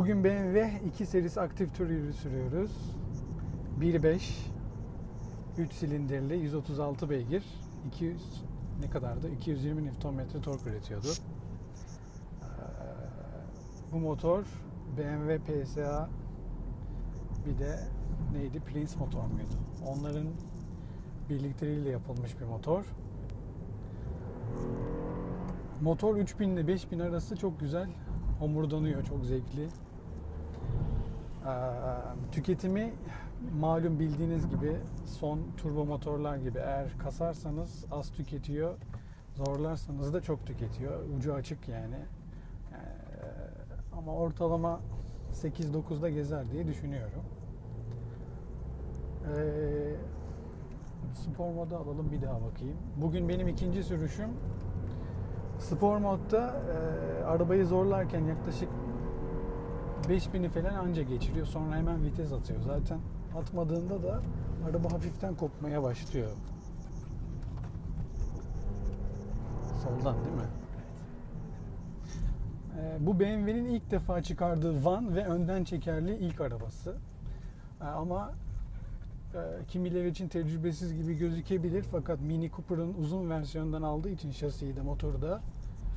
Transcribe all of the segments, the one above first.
Bugün BMW 2 serisi aktif türü sürüyoruz. 1.5 3 silindirli 136 beygir 200 ne kadardı? 220 Nm tork üretiyordu. Ee, Bu motor BMW PSA bir de neydi? Prince motor muydu? Onların birlikteliğiyle yapılmış bir motor. Motor 3000 ile 5000 arası çok güzel homurdanıyor, çok zevkli. Tüketimi malum bildiğiniz gibi son turbo motorlar gibi eğer kasarsanız az tüketiyor, zorlarsanız da çok tüketiyor. Ucu açık yani. Ama ortalama 8-9'da gezer diye düşünüyorum. Ee, spor modu alalım bir daha bakayım. Bugün benim ikinci sürüşüm. Spor modda arabayı zorlarken yaklaşık 5000'i falan anca geçiriyor. Sonra hemen vites atıyor. Zaten atmadığında da araba hafiften kopmaya başlıyor. Soldan değil mi? E, bu BMW'nin ilk defa çıkardığı van ve önden çekerli ilk arabası. E, ama e, kimileri için tecrübesiz gibi gözükebilir fakat Mini Cooper'ın uzun versiyonundan aldığı için şasiyi de motoru da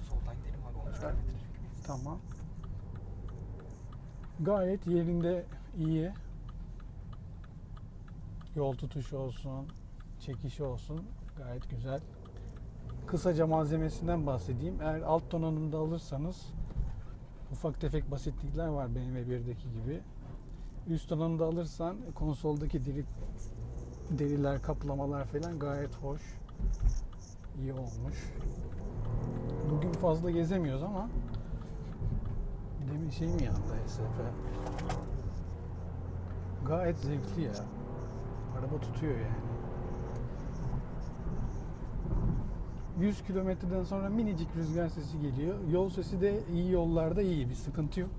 Soldan gidelim abi 13 Evet. kilometre. Tamam. Gayet yerinde iyi. Yol tutuşu olsun, çekişi olsun gayet güzel. Kısaca malzemesinden bahsedeyim. Eğer alt donanımda alırsanız ufak tefek basitlikler var BMW 1'deki gibi. Üst donanımda alırsan konsoldaki deri, deriler, kaplamalar falan gayet hoş. iyi olmuş. Bugün fazla gezemiyoruz ama Demin şey mi yandı SF? Gayet zevkli ya. Araba tutuyor yani. 100 kilometreden sonra minicik rüzgar sesi geliyor. Yol sesi de iyi yollarda iyi. Bir sıkıntı yok.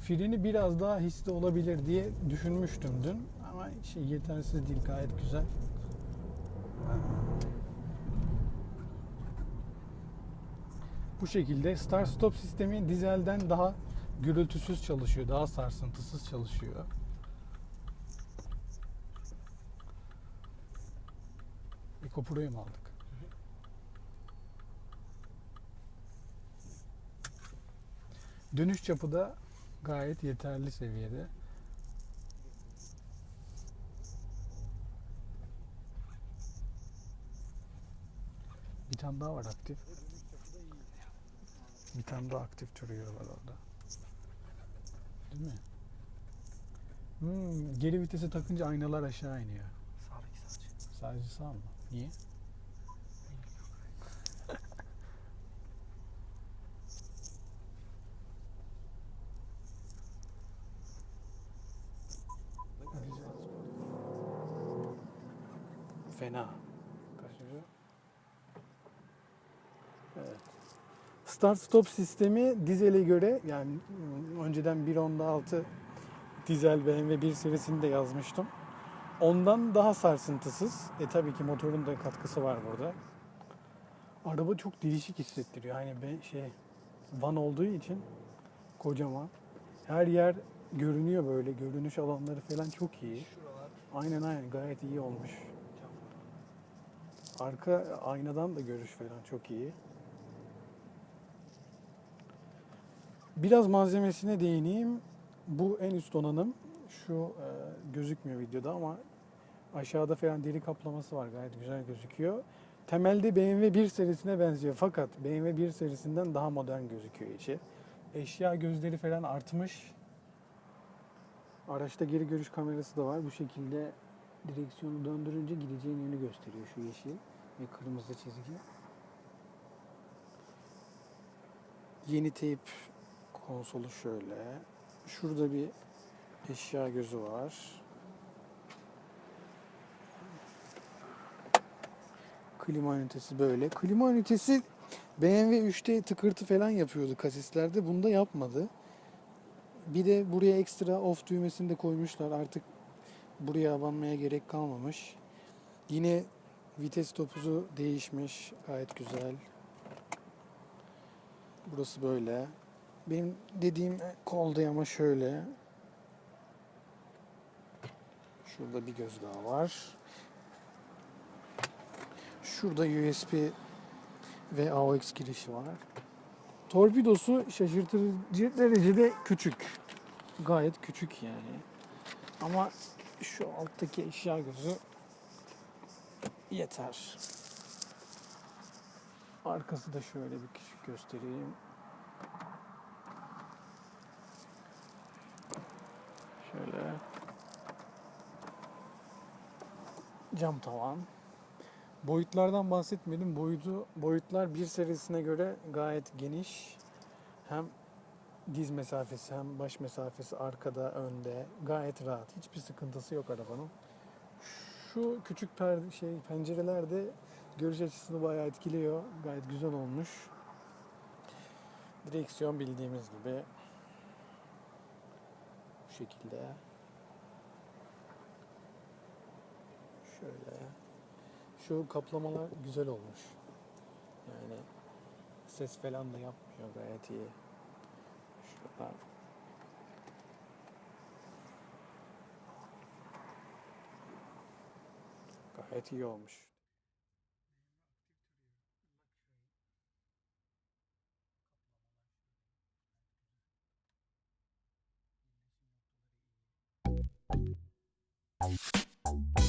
Freni biraz daha hisli olabilir diye düşünmüştüm dün. Ama şey yetersiz değil. Gayet güzel. Bu şekilde start stop sistemi dizelden daha gürültüsüz çalışıyor, daha sarsıntısız çalışıyor. EcoPro'yu mu aldık? Dönüş çapı da gayet yeterli seviyede. Bir tane daha var aktif. Bir tane daha aktif türüyor var orada. Değil mi? Hmm, geri vitesi takınca aynalar aşağı iniyor. Sağdaki sadece. Sadece sağ mı? Niye? Fena. Start stop sistemi dizele göre yani mm, önceden 1.6 dizel BMW 1 serisinde yazmıştım. Ondan daha sarsıntısız. E tabii ki motorun da katkısı var burada. Araba çok değişik hissettiriyor. Hani ben şey van olduğu için kocaman. Her yer görünüyor böyle. Görünüş alanları falan çok iyi. Aynen aynen gayet iyi olmuş. Arka aynadan da görüş falan çok iyi. Biraz malzemesine değineyim. Bu en üst donanım. Şu e, gözükmüyor videoda ama aşağıda falan deri kaplaması var. Gayet güzel gözüküyor. Temelde BMW 1 serisine benziyor fakat BMW 1 serisinden daha modern gözüküyor içi. Eşya gözleri falan artmış. Araçta geri görüş kamerası da var. Bu şekilde direksiyonu döndürünce gideceğin yönü gösteriyor şu yeşil ve kırmızı çizgi. Yeni teyp konsolu şöyle. Şurada bir eşya gözü var. Klima ünitesi böyle. Klima ünitesi BMW 3'te tıkırtı falan yapıyordu kasislerde. Bunda yapmadı. Bir de buraya ekstra off düğmesini de koymuşlar. Artık buraya abanmaya gerek kalmamış. Yine vites topuzu değişmiş. Gayet güzel. Burası böyle. Benim dediğim kolda ama şöyle. Şurada bir göz daha var. Şurada USB ve AUX girişi var. Torpidosu şaşırtıcı derecede küçük. Gayet küçük yani. Ama şu alttaki eşya gözü yeter. Arkası da şöyle bir küçük göstereyim. Şöyle. Cam tavan. Boyutlardan bahsetmedim. Boyutu boyutlar bir serisine göre gayet geniş. Hem diz mesafesi hem baş mesafesi arkada, önde gayet rahat. Hiçbir sıkıntısı yok arabanın. Şu küçük perde şey pencereler de görüş açısını bayağı etkiliyor. Gayet güzel olmuş. Direksiyon bildiğimiz gibi bu şekilde. Şöyle. Şu kaplamalar güzel olmuş. Yani ses falan da yapmıyor gayet iyi. Şurada. Gayet iyi olmuş. Bye.